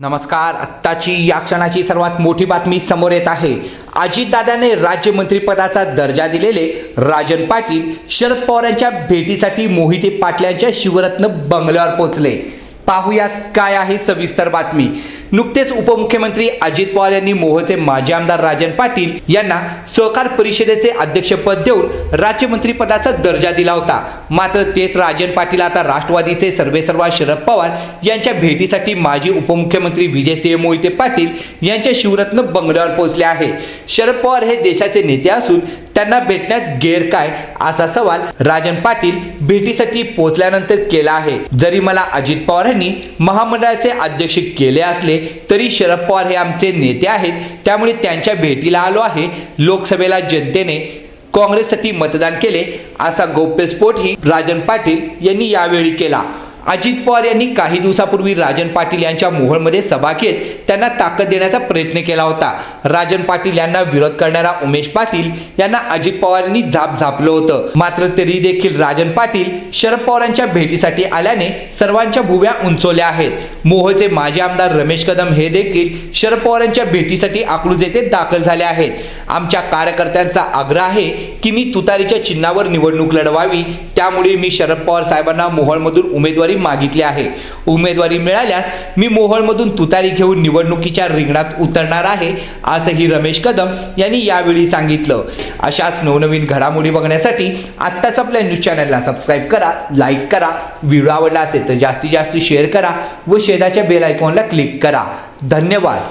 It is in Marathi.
नमस्कार आत्ताची या क्षणाची सर्वात मोठी बातमी समोर येत आहे. अजितदादाने राज्यमंत्रीपदाचा दर्जा दिलेले राजन पाटील शरद पवार यांच्या भेटीसाठी मोहिते पाटलांच्या शिवरत्न बंगल्यावर पोहोचले. पाहुयात काय आहे सविस्तर बातमी. नुकतेच उपमुख्यमंत्री अजित पवार यांनी मोहचे माजी आमदार राजन पाटील यांना सहकार परिषदेचे अध्यक्षपद देऊन राज्यमंत्रीपदाचा दर्जा दिला होता. मात्र तेच राजन पाटील आता राष्ट्रवादीचे सर्वेसर्वा शरद पवार यांच्या भेटीसाठी माजी उपमुख्यमंत्री विजयसिंह मोहिते पाटील यांच्या शिवरत्न बंगल्यावर पोहोचले आहे. शरद पवार हे देशाचे नेते असून त्यांना भेटण्यात गैर काय असा सवाल राजन पाटील भेटीसाठी पोहोचल्यानंतर केला आहे. जरी मला अजित पवार यांनी महामंडळाचे अध्यक्ष केले असले तरी शरद पवार हे आमचे नेते आहेत. त्यामुळे त्यांच्या भेटीला आलो आहे. लोकसभेला जनतेने काँग्रेससाठी मतदान केले असा गौप्यस्फोटही राजन पाटील यांनी यावेळी केला. अजित पवार यांनी काही दिवसापूर्वी राजन पाटील यांच्या मोहोळमध्ये सभा घेत त्यांना ताकद देण्याचा प्रयत्न केला होता. राजन पाटील यांना विरोध करणारा उमेश पाटील यांना अजित पवार यांनी झाप झापलं होतं. मात्र तरी देखील राजन पाटील शरद पवारांच्या भेटीसाठी आल्याने सर्वांच्या भुव्या उंचवल्या आहेत. मोहोळचे माजी आमदार रमेश कदम हे देखील शरद पवारांच्या भेटीसाठी अकलूज येथे दाखल झाले आहेत. आमच्या कार्यकर्त्यांचा आग्रह आहे की मी तुतारीच्या चिन्हावर निवडणूक लढवावी. त्यामुळे मी शरद पवार साहेबांना मोहोळमधून उमेदवारी मागितली आहे. उमेदवारी मिळाल्यास मी मोहोळमधून तुतारी घेऊन निवडणुकीच्या रिंगणात उतरणार आहे असंही रमेश कदम यांनी यावेळी सांगितलं. अशाच नवनवीन घडामोडी बघण्यासाठी आत्ताच आपल्या न्यूज चॅनलला सबस्क्राईब करा लाईक करा. व्हिडिओ आवडला असेल तर जास्तीत जास्त शेअर करा व शेजाच्या बेल आयकॉनला क्लिक करा. धन्यवाद.